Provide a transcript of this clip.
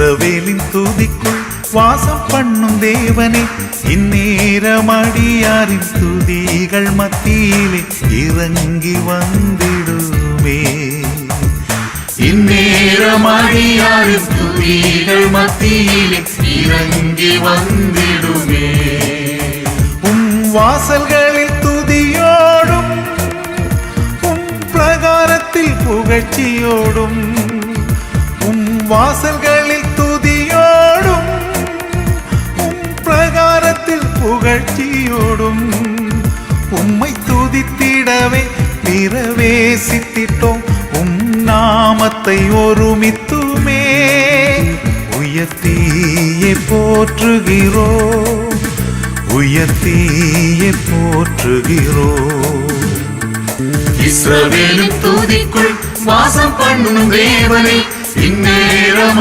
இஸ்ரவேலின் தூதிக்குள் வாசம் பண்ணும் தேவனே இந்நேரம் அடியாரின் துதிகள் மத்தியிலே இறங்கி வந்திடுமே. இந்நேரம் அடியாரின் துதிகள் மத்தியிலே இறங்கி வந்திடுமே. உம் வாசல்களில் துதியோடும் உம் பிரகாரத்தில் புகழ்ச்சியோடும் உம் வாசல்கள் புகழ்ச்சியோடும் உம்மை துதித்திடவே பிரவேசித்திட்டோம் உம் நாமத்தை ஒருமித்துமே உயர்த்தியே போற்றுகிறோ. உயர்த்தியே போற்றுகிறோ. இஸ்ரவேலின் தூதிக்குள் வாசம் பண்ணும் தேவனை இந்நேரம்